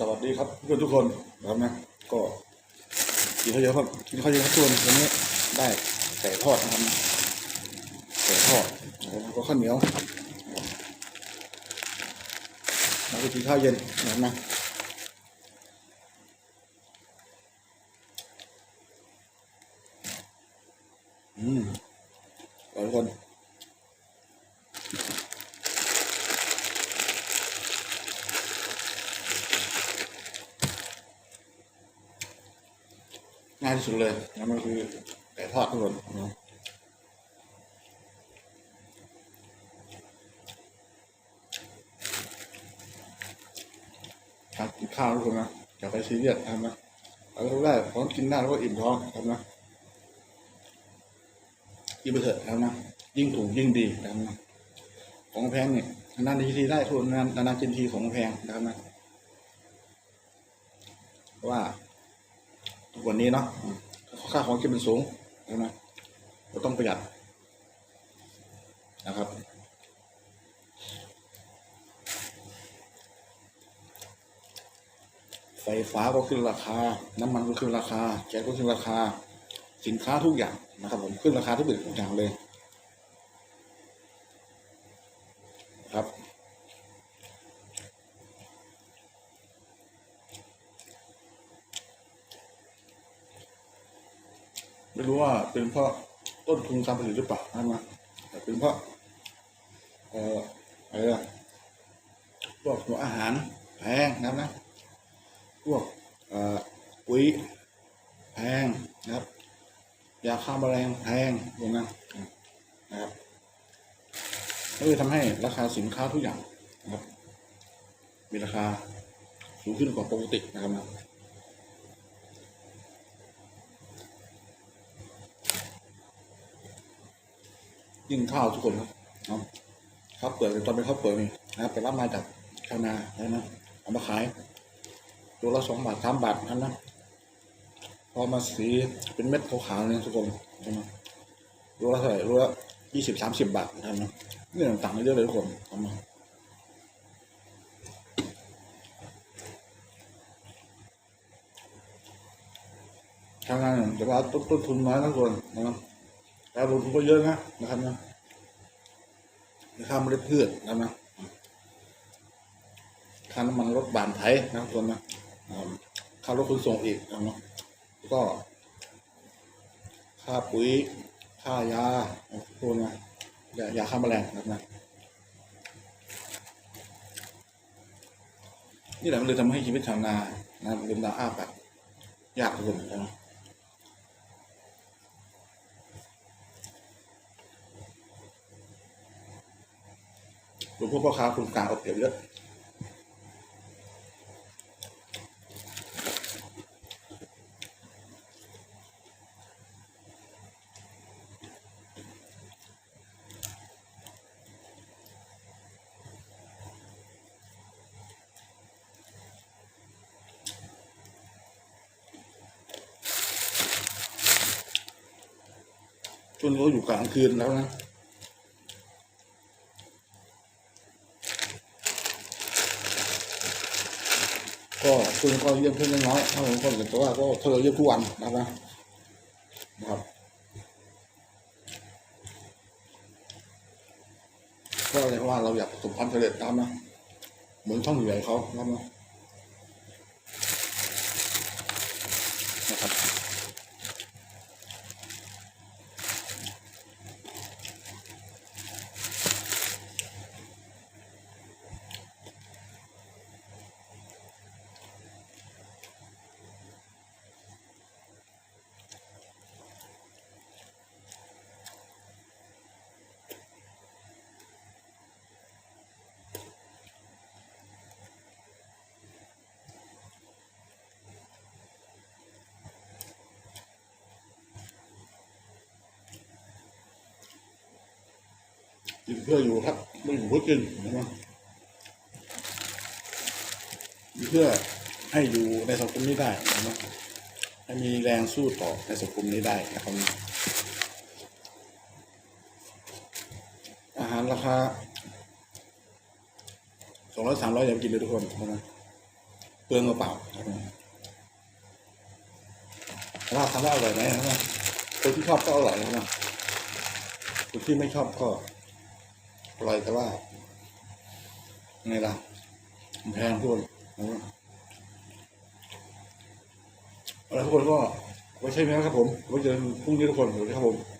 สวัสดีครับเพื่อนทุกคนนะครับนะก็กินข้าวเยอะครับกินข้าวเยอะครับทุกคนวันนี้ได้ไก่ทอดนะครับไก่ทอดแล้วก็ข้าวเหนียวแล้วก็กินข้าวเย็นนะครับนะอืมอร่อยทุกคน ง่ายที่สุดเลยนะมันคือไก่ทอดทุกคนนะการกินข้าวทุกคนนะอย่าไปซีเรียสนะครับนะเราก็รู้ได้พร้อมกินได้แล้วก็อิ่มท้องนะครับนะกินไปเถอะนะครับนะยิ่งถูกยิ่งดีนะครับนะของแพงเนี่ยนานทีได้ทุนนานนานกินทีของแพงนะครับนะเพราะว่า ทุกวันนี้เนาะค่าของกินมันสูงใช่ไหมเราต้องประหยัดนะครับไฟฟ้าก็ขึ้นราคา น้ำมันก็ขึ้นราคา แก๊สก็ขึ้นราคา สินค้าทุกอย่างนะครับผมขึ้นราคาทุกอย่างเลย ไม่รู้ว่าเป็นเพราะต้นทุนการผลิตหรือเปล่านะแต่เป็นเพราะเอ่ออะไรอะพวกหัวอาหารแพงนะครับนะพวกเอ่อปุ๋ยแพงนะครับยาฆ่าแมลงแพงพวกนั้นนะครับก็เลยทำให้ราคาสินค้าทุกอย่างนะครับ มีราคาสูงขึ้นกว่าปกตินะครับนะ ยิ่งข้าวทุกคนครับเนาะข้าวเปลือกตอนเป็นข้าวเปลือกนี่นะครับไปรับมาจากชาวนาแล้วนะเอามาขายตัวละสองบาทสามบาทนั่นนะพอมาสีเป็นเม็ดขาวๆเนี่ยทุกคนใช่ไหมตัวละเท่าไหร่ตัวละยี่สิบสามสิบบาทนั่นะนี่ต่างๆเยอะเลยทุกคนเอามาทางานเนี่ยแต่ว่าต้นต้นทุนน้อยนะทุกคนนะครับ แต่ลงทุนก็เยอะนะนะครับนะค่าเมล็ดพืชนะครับนะค่าน้ำมันรถบานไถนะครับคนนะนะครับค่ารถขนส่งอีกนะครับนะแล้วก็ ค่าปุ๋ย ค่ายาพวกนะยายาฆ่าแมลงนะครับนะนี่แหละมันเลยทำให้ชีวิตชาวนานะครับเดินาอ้าปากยากทุกคนนะครับ หรือพวกพ่อค้าคนกลางเอาเปรียบเยอะจนเขาอยู่กลางคืนแล้วนะ ก็คุณก็เยี่ยมเพื่อนน้อยถ้าผมคนเห็นแต่ว่าก็เธอเยี่ยมทุกวันนะครับนะครับก็เลยว่าเราอยากประสบความสำเร็จตามนะเหมือนช่องใหญ่เขานะครับนะครับ กินเพื่ออยู่ครับไม่อยู่เพื่อกินนะครับอยู่เพื่อให้อยู่ในสังคมนี้ได้นะครับให้มีแรงสู้ต่อในสังคมนี้ได้นะครับ อาหารราคาสองร้อยสามร้อยอย่าไปกินเลยทุกคนนะครับเปลืองเปล่าๆครับแต่ว่าทำได้อร่อยไหมนะครับคนที่ชอบก็อร่อยนะครับคนที่ไม่ชอบก็ ปล่อยแต่ว่าไงล่ะแพงทุกคนนะครับเอาละทุกคนก็ไว้ใช่ไหมครับผมไว้เจอพรุ่งนี้ทุกคนสวัสดีครับผม